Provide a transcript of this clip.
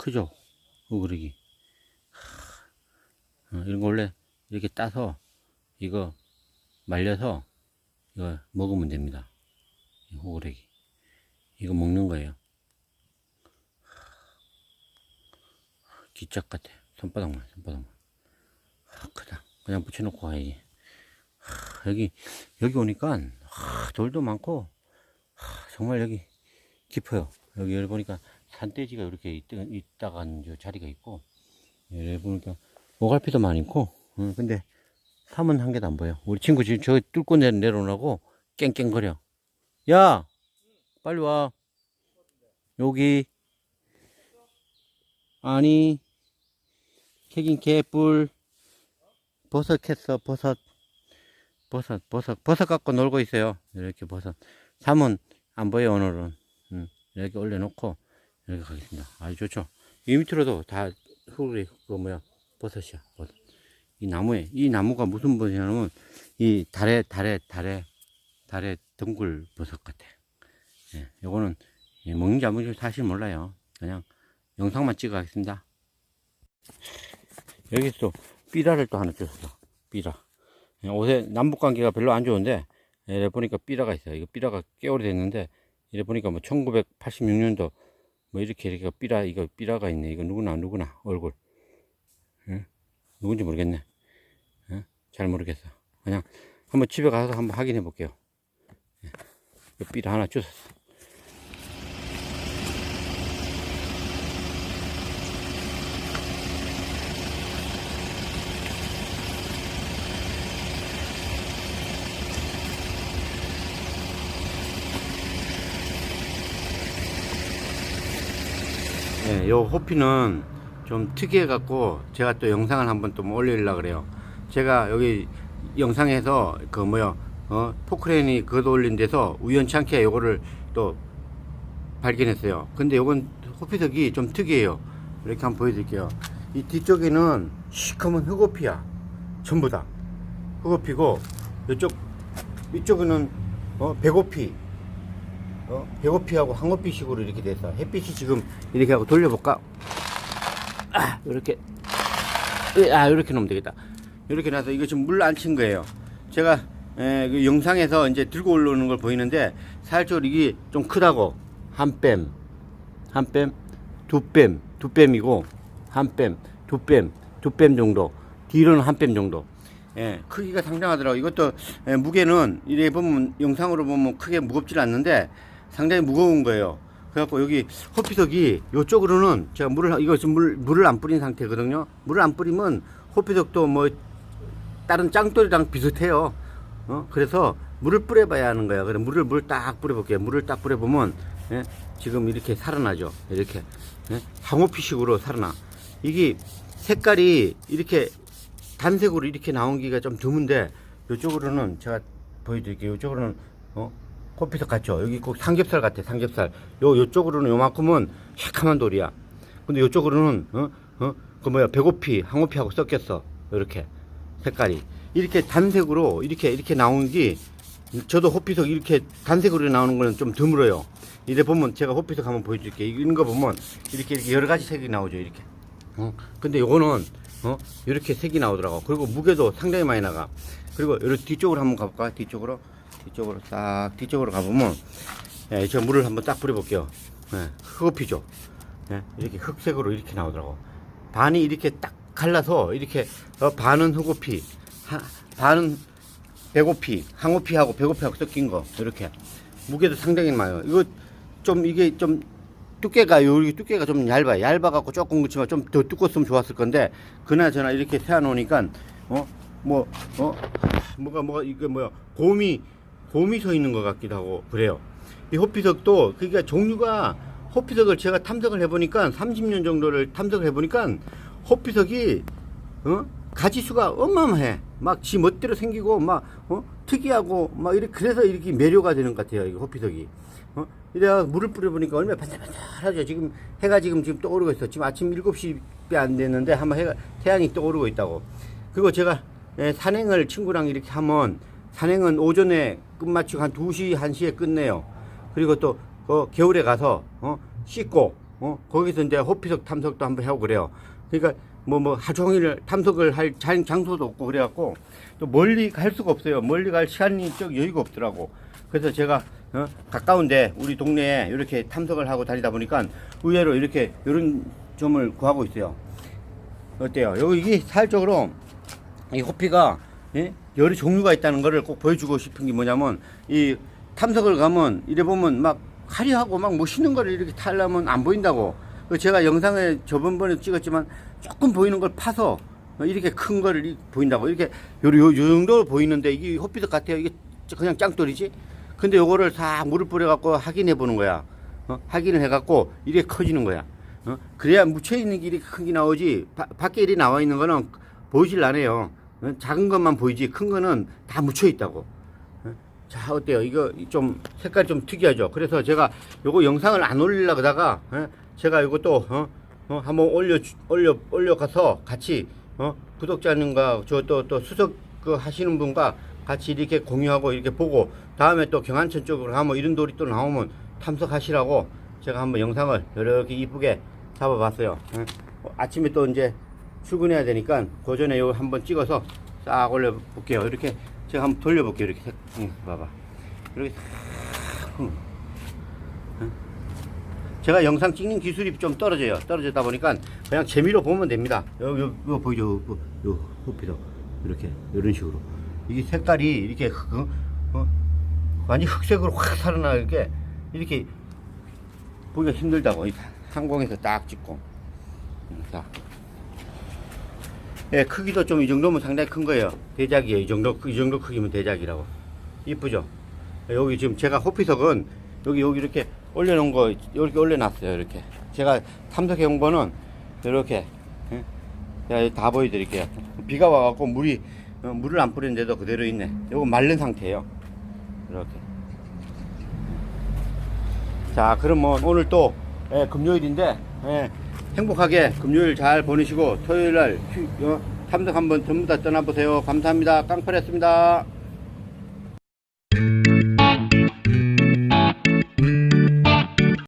크죠? 우그러기. 어, 이런 거 원래 이렇게 따서 이거 말려서 이거 먹으면 됩니다. 이 호그레기. 이거 먹는 거예요. 기짝 같아. 손바닥만, 손바닥만. 아, 크다. 그냥 붙여놓고 가야지. 하, 여기, 여기 오니까, 하, 돌도 많고, 하, 정말 여기 깊어요. 여기 보니까 산돼지가 이렇게 있, 있다간 저 자리가 있고, 여기 보니까 오갈피도 많이 있고, 어, 근데 삼은 한 개도 안 보여. 우리 친구 지금 저기 뚫고 내, 내려오라고 깽깽거려. 야! 빨리 와. 여기. 아니, 캐긴 개뿔. 버섯 캤어, 버섯. 버섯, 버섯. 버섯 갖고 놀고 있어요. 이렇게 버섯. 삼은 안 보여, 오늘은. 음, 이렇게 올려놓고, 이렇게 가겠습니다. 아주 좋죠. 이 밑으로도 다 흙이, 그 뭐야, 버섯이야, 버섯. 이 나무에, 이 나무가 무슨 버섯이냐면, 이 달에, 달에, 달에, 달에 덩굴 버섯 같아. 예, 요거는 예, 먹는지 안 먹는지 사실 몰라요. 그냥 영상만 찍어 가겠습니다. 여기 또 삐라를 또 하나 줬어. 삐라. 예, 옷에 남북 관계가 별로 안 좋은데 예, 이래 보니까 삐라가 있어요. 이거 삐라가 꽤 오래됐는데 이래 보니까 뭐 1986년도 뭐 이렇게 이렇게 삐라 이거 삐라가 있네. 이거 누구나 누구나 얼굴. 예? 누군지 모르겠네. 예? 잘 모르겠어. 그냥 한번 집에 가서 한번 확인해 볼게요. 예. 이 삐라 하나 주웠어. 네, 요 호피는 좀 특이해 갖고 제가 또 영상을 한번 또 올리려고 그래요. 제가 여기 영상에서 그 뭐야 어 포크레인이 그거 올린 데서 우연치 않게 요거를 또 발견했어요. 근데 요건 호피석이 좀 특이해요. 이렇게 한번 보여드릴게요. 이 뒤쪽에는 시커먼 흑호피야. 전부 다. 흑호피고 이쪽 이쪽에는 어 백호피 어, 백호피하고 황호피식으로 이렇게 돼서 햇빛이 지금 이렇게 하고 돌려볼까? 아, 이렇게 아, 이렇게 놓으면 되겠다. 이렇게 놔서 이거 지금 물 안 친 거예요. 제가 에, 그 영상에서 이제 들고 올라오는 걸 보이는데 살짝 이게 좀 크다고 한 뺨, 한 뺨, 두 뺨, 두 뺨이고 한 뺨, 두 뺨, 두 뺨 정도. 뒤로는 한 뺨 정도. 예, 크기가 상당하더라고. 이것도 예, 무게는 이래 보면 영상으로 보면 크게 무겁질 않는데 상당히 무거운 거예요. 그래갖고 여기 호피석이 이쪽으로는 제가 물을 이거 지금 물 물을 안 뿌린 상태거든요. 물을 안 뿌리면 호피석도 뭐 다른 짱돌이랑 비슷해요. 어? 그래서 물을 뿌려봐야 하는 거야. 그래 물을 물 딱 뿌려볼게요. 물을 딱 뿌려보면 예? 지금 이렇게 살아나죠. 이렇게 예? 항호피식으로 살아나. 이게 색깔이 이렇게 단색으로 이렇게 나온 기가 좀 드문데 이쪽으로는 제가 보여드릴게요. 이쪽으로는 어 호피석 같죠. 여기 꼭 삼겹살 같아. 삼겹살. 요 요쪽으로는 요만큼은 새카만 돌이야. 근데 요쪽으로는 어 어 그 뭐야 배고피 항호피하고 섞였어. 이렇게 색깔이 이렇게 단색으로 이렇게 이렇게 나온 게 저도 호피석 이렇게 단색으로 나오는 거는 좀 드물어요. 이래 보면 제가 호피석 한번 보여줄게요. 이런 거 보면 이렇게 이렇게 여러 가지 색이 나오죠. 이렇게. 어 근데 요거는 어 이렇게 색이 나오더라고. 그리고 무게도 상당히 많이 나가. 그리고 이렇게 뒤쪽으로 한번 가볼까? 뒤쪽으로 뒤쪽으로 싹 뒤쪽으로 가보면 예, 저 물을 한번 딱 뿌려볼게요. 예, 흑호피죠. 예, 이렇게 흑색으로 이렇게 나오더라고. 반이 이렇게 딱 갈라서 이렇게 어, 반은 흑호피, 하, 반은 백호피, 항호피하고 백호피하고 섞인 거 이렇게 무게도 상당히 많아요. 이거 좀 이게 좀 두께가 여기 두께가 좀 얇아 얇아 갖고 조금 그렇지만 좀 더 두껍으면 좋았을 건데 그나저나 이렇게 세워 놓으니까 어뭐어 뭐가 뭐가 이게 뭐야 곰이 곰이 서 있는 것 같기도 하고 그래요. 이 호피석도 그러니까 종류가 호피석을 제가 탐색을 해보니까 30년 정도를 탐색을 해보니까 호피석이 어? 가지수가 어마어마해. 막 지 멋대로 생기고 막 어? 특이하고 막 이렇게 그래서 이렇게 매료가 되는 것 같아요 이 호피석이. 어? 이래가 물을 뿌려보니까 얼마나 반짝반짝하죠. 지금 해가 지금 지금 떠오르고 있어. 지금 아침 7시밖에 안 됐는데 한번 해가 태양이 떠오르고 있다고. 그리고 제가 예, 산행을 친구랑 이렇게 하면 산행은 오전에 끝마치고 한 2시 1시에 끝내요 그리고 또 어, 겨울에 가서 어, 씻고 어 거기서 이제 호피석 탐석도 한번 하고 그래요. 그러니까 뭐 뭐 하종일 탐석을 할 장- 장소도 없고 그래갖고 또 멀리 갈 수가 없어요. 멀리 갈 시간이 좀 여유가 없더라고. 그래서 제가 어, 가까운데 우리 동네에 이렇게 탐석을 하고 다니다 보니까 의외로 이렇게 이런 점을 구하고 있어요. 어때요? 여기 이게 사실적으로 이 호피가 예? 여러 종류가 있다는 거를 꼭 보여주고 싶은 게 뭐냐면 이 탐석을 가면 이래 보면 막 화려하고 막 멋있는 거를 이렇게 타려면 안 보인다고. 그 제가 영상에 저번번에 찍었지만 조금 보이는 걸 파서 이렇게 큰 거를 이- 보인다고. 이렇게 요, 요, 요 정도 보이는데 이게 호피석 같아요. 이게 그냥 짱돌이지. 근데 요거를 다 물을 뿌려 갖고 확인해 보는 거야. 어? 확인을 해 갖고 이렇게 커지는 거야. 어? 그래야 묻혀 있는 게 이렇게 큰게 나오지 바- 밖에 이렇게 나와 있는 거는 보이질 않아요. 어? 작은 것만 보이지 큰 거는 다 묻혀 있다고. 어? 자 어때요? 이거 좀 색깔이 좀 특이하죠. 그래서 제가 요거 영상을 안 올리려고 하다가 어? 제가 이것도 어? 어? 한번 올려 올려 올려 가서 같이 어? 구독자님과 저 또 또 수석 그 하시는 분과 같이 이렇게 공유하고 이렇게 보고 다음에 또 경안천 쪽으로 가면 이런 돌이 또 나오면 탐색하시라고 제가 한번 영상을 이렇게 이쁘게 잡아봤어요. 아침에 또 이제 출근해야 되니까 그 전에 요 한번 찍어서 싹 올려 볼게요. 이렇게 제가 한번 돌려 볼게요. 이렇게 색- 응, 봐봐. 이렇게 싹, 응. 응. 제가 영상 찍는 기술이 좀 떨어져요. 떨어졌다 보니까 그냥 재미로 보면 됩니다. 요, 요, 요 보이죠? 요, 요, 호피도 이렇게 이런 식으로 이게 색깔이 이렇게 흑, 어? 어? 완전 흑색으로 확 살아나게 이렇게 보기가 힘들다고 이 항공에서 딱 찍고 음, 자. 예, 크기도 좀 이 정도면 상당히 큰 거예요. 대작이에요. 이 정도 이 정도 크기면 대작이라고. 이쁘죠? 여기 지금 제가 호피석은 여기 여기 이렇게 올려놓은 거 이렇게 올려놨어요. 이렇게 제가 탐색해 온 거는 이렇게 예? 제가 다 보여드릴게요. 비가 와갖고 물이 어, 물을 안 뿌렸는데도 그대로 있네. 요거 마른 상태예요. 이렇게. 자, 그럼 뭐 오늘 또 예, 금요일인데 예, 행복하게 금요일 잘 보내시고 토요일 날 휴, 어, 탐색 한번 전부 다 떠나보세요. 감사합니다. 깡팔했습니다.